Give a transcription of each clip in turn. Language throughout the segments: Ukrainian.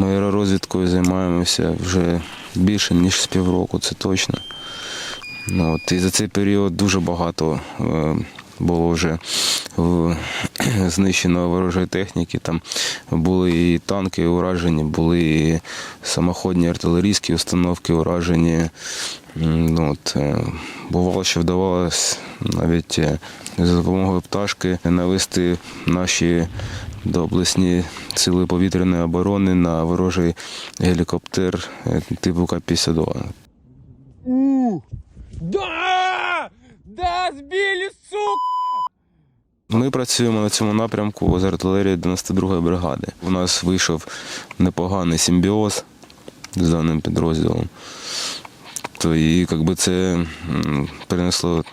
Ми аеророзвідкою займаємося вже більше, ніж з півроку, це точно. Ну, от, і за цей період дуже багато е, було вже е, знищено ворожої техніки. Там були і танки уражені, були і самоходні артилерійські установки уражені. Ну, от, е, бувало, що вдавалося навіть за допомогою пташки навести наші доблесні сили повітряної оборони на ворожий гелікоптер е, типу К-52. У! Да! Да, сбили, сука! Ми працюємо на цьому напрямку з артилерії 92-ї бригади. У нас вийшов непоганий симбіоз з даним підрозділом. То і якби це принесло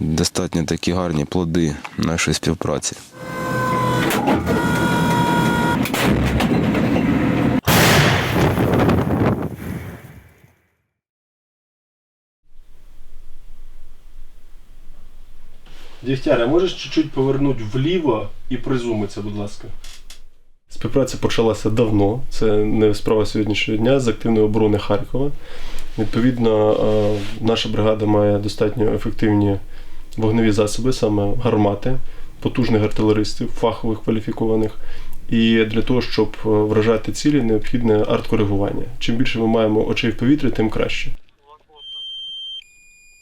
достатньо такі гарні плоди нашої співпраці. Дігтяре, можеш чуть-чуть повернути вліво і призумитися, будь ласка. Співпраця почалася давно, це не справа сьогоднішнього дня з активної оборони Харкова. Відповідно, е, наша бригада має достатньо ефективні вогневі засоби, саме гармати, потужних артилеристів, фахових кваліфікованих. І для того, щоб е, вражати цілі, необхідне арткоригування. Чим більше ми маємо очей в повітрі, тим краще.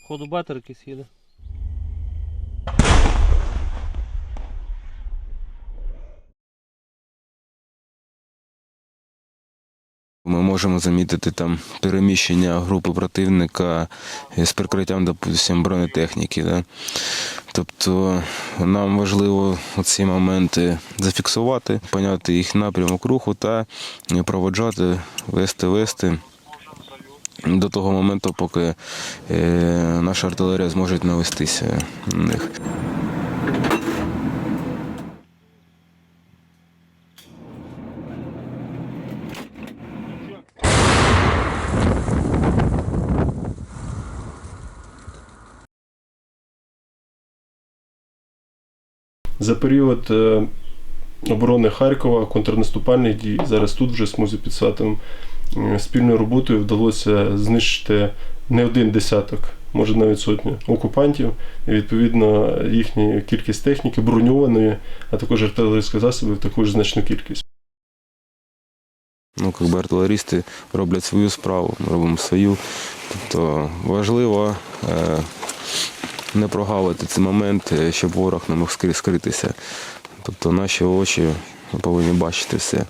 Ходу батер якийсь. Ми можемо замітити там переміщення групи противника з прикриттям, допустим, бронетехніки. Да? Тобто нам важливо ці моменти зафіксувати, поняти їх напрямок руху та проводжати, вести, вести до того моменту, поки е, наша артилерія зможе навестися на них. За період е, оборони Харкова, контрнаступальних дій, зараз тут вже під Сватом, е, спільною роботою вдалося знищити не один десяток, може навіть сотню окупантів. І відповідно їхня кількість техніки броньованої, а також артилерійських засобів також значну кількість. Ну, якби артилерісти роблять свою справу, ми робимо свою. Тобто важливо е, не прогавити цей момент, щоб ворог не мог скри- скритися. Тобто наші очі повинні бачити все.